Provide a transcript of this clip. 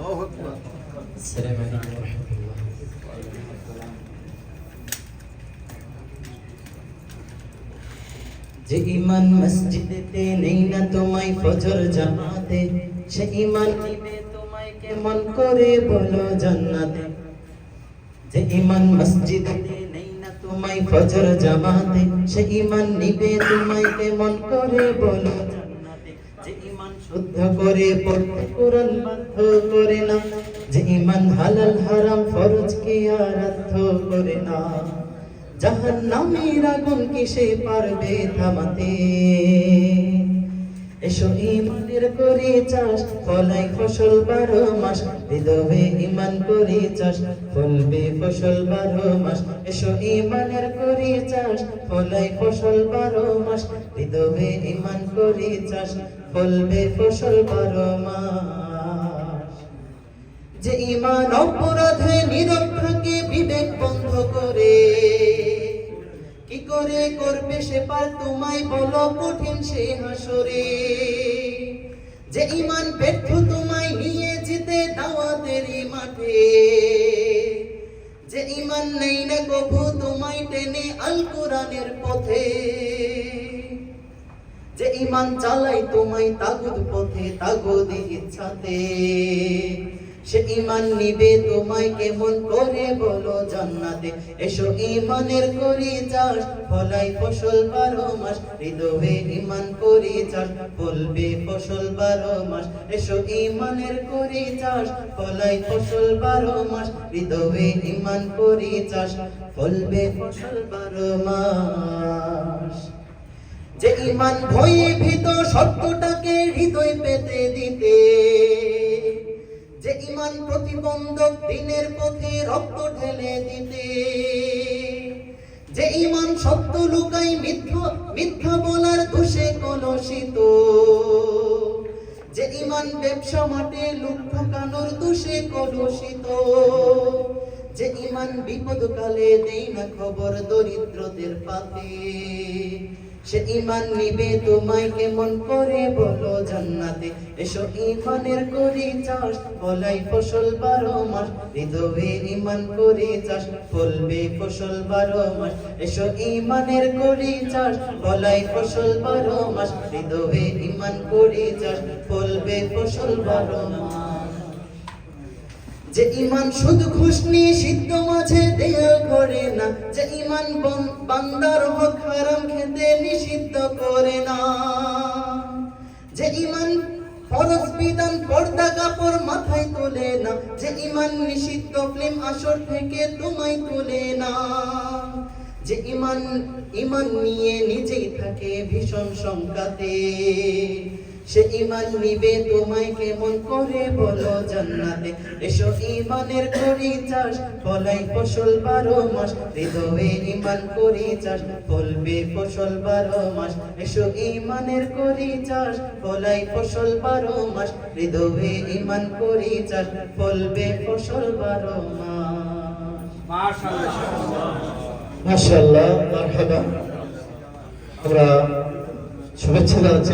আসসালামু আলাইকুম ওয়া রাহমাতুল্লাহ যে ইমান মসজিদেতে নেই না তোমায় ফজর জামাতে, সে ইমান নিবে তোমায় কেমন করে বলো জান্নাতে? যে ইমান মসজিদেতে নেই না তোমায় ফজর জামাতে, সে ইমান নিবে তোমায় কেমন করে বলো শুদ্ধ করে পড়তে কোরআন বাধ্য করে না। যে ইমান হালাল, হারাম, ফরজ কে করে না। জাহান্নামের আগুন কিসে পারবে থামাতে? এসো ইমানের করে চাষ, ফলাই ফসল বারো মাস হৃদয়ে ইমান করে চাষ, ফলবে ফসল বারো মাস। এসো ইমানের করে চাষ, ফলাই ফসল বারো মাস হৃদয়ে ইমান করে চাষ, ফলবে ফসল বারো মাস। যে ইমান অপরাধে করে করবে সে পার তোমায় বলো কঠিন সে হাসরে। যে ইমান ব্যর্থ তোমায় নিয়ে যেতে দাওয়াতেরই মাঠে। যে ইমান নেই না কভু তোমায় টেনে আল কোরআনের পথে। যে ইমান চালাই, তোমায় তাগুদ পথে তাগুদ ইচ্ছাতে। সে ইমান নিবে তোমায় কেমন করে বলো জান্নাতে? এসো ইমানের করি চাষ ফলাই ফসল বারো মাস। হৃদয়ে ইমান করি চাষ ফলবে ফসল বারো মাস। এসো ইমানের করি চাষ ফলাই ফসল বারো মাস। হৃদয়ে ইমান করি চাষ ফলবে ফসল বারো মাস। যে ইমান ভয়ে ভীত, সত্যটাকে হৃদয় পেতে দিতে। যে ইমান প্রতিবন্ধক দিনের পথে রক্ত ঢেলে দিতে। যে ইমান সত্য লুকাই মিথ্যা মিথ্যা বলার দোষে কলসিত যে ইমান ব্যবসা মাঠে লোক ঠকানোর দোষে কলুষিত। যে ইমান বিপদ কালে দেই না খবর দরিদ্রদের পাতে। সে ইমান নিবে, তোমায় কেমন করে বলো জান্নাতে? এসো ইমানের করি চাষ ফলাই ফসল বারো মাস। হৃদয়ে ইমান করি চাষ ফলবে ফসল বারো মাস। এসো ইমানের করি চাষ ফলাই ফসল বারো মাস। হৃদয়ে ইমান করি চাষ ফলবে ফসল বারো মাস। যে ইমান শুধু নিয়ে সিদ্ধ মাঝে দেয়াল করে না, যে ইমান বন- বান্দার হক হারাম খেতে নিষিদ্ধ করে না। যে ইমান ফরজ বিধান পর্দা কাপড় মাথায় তোলে না, যে ইমান নিষিদ্ধ ফিল্ম আসর থেকে তোমায় তোলে না। যে ইমান ইমান নিয়ে নিজেই থাকে ভীষণ শঙ্কাতে সে ইমান নিবে তোমায় কেমন করে বলো জান্নাতে? এসো ইমানের করি চাষ ফলাই ফসল বারো মাস। হৃদয়ে ইমান করি চাষ ফলবে ফসল বারো মাস। এসো ইমানের করি চাষ ফলাই ফসল বারো মাস। হৃদয়ে ইমান করি চাষ ফলবে ফসল বারো মাস। মাশাআল্লাহ। মারহাবা। আমরা শুভেচ্ছা জানাচ্ছি